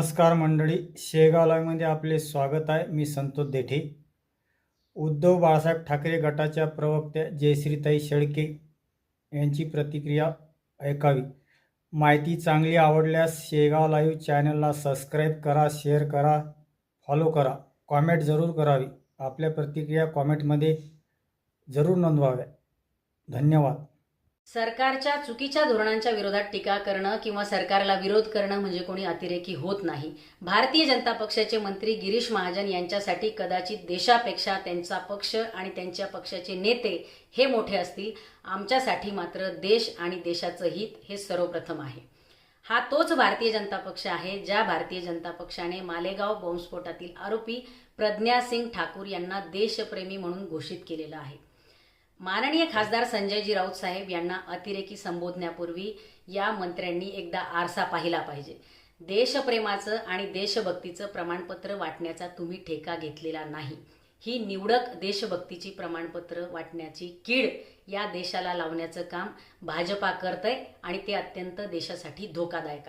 नमस्कार मंडळी शेगाव लाईव्हमध्ये आपले स्वागत आहे. मी संतोष देठे. उद्धव बाळासाहेब ठाकरे गटाच्या प्रवक्त्या जयश्रीताई शेळके यांची प्रतिक्रिया ऐकावी. माहिती चांगली आवडल्यास शेगाव लाईव्ह चॅनलला सबस्क्राईब करा शेअर करा फॉलो करा कॉमेंट जरूर करावी. आपल्या प्रतिक्रिया कॉमेंटमध्ये जरूर नोंदवाव्या. धन्यवाद. सरकारच्या चुकीच्या धोरणांच्या विरोधात टीका करणं किंवा सरकारला विरोध करणं म्हणजे कोणी अतिरेकी होत नाही. भारतीय जनता पक्षाचे मंत्री गिरीश महाजन यांच्यासाठी कदाचित देशापेक्षा त्यांचा पक्ष आणि त्यांच्या पक्षाचे नेते हे मोठे असतील. आमच्यासाठी मात्र देश आणि देशाचं हित हे सर्वप्रथम आहे. हा तोच भारतीय जनता पक्ष आहे ज्या भारतीय जनता पक्षाने मालेगाव बॉम्बस्फोटातील आरोपी प्रज्ञा सिंग ठाकूर यांना देशप्रेमी म्हणून घोषित केलेलं आहे. माननीय खासदार संजयजी राऊत साहेब यांना अतिरेकी संबोधण्यापूर्वी या मंत्र्यांनी एकदा आरसा पाहिला पाहिजे. देशप्रेमाचं आणि देशभक्तीचं प्रमाणपत्र वाटण्याचा तुम्ही ठेका घेतलेला नाही. ही निवडक देशभक्तीची प्रमाणपत्र वाटण्याची कीड या देशाला लावण्याचं काम भाजपा करतंय आणि ते अत्यंत देशासाठी धोकादायक आहे.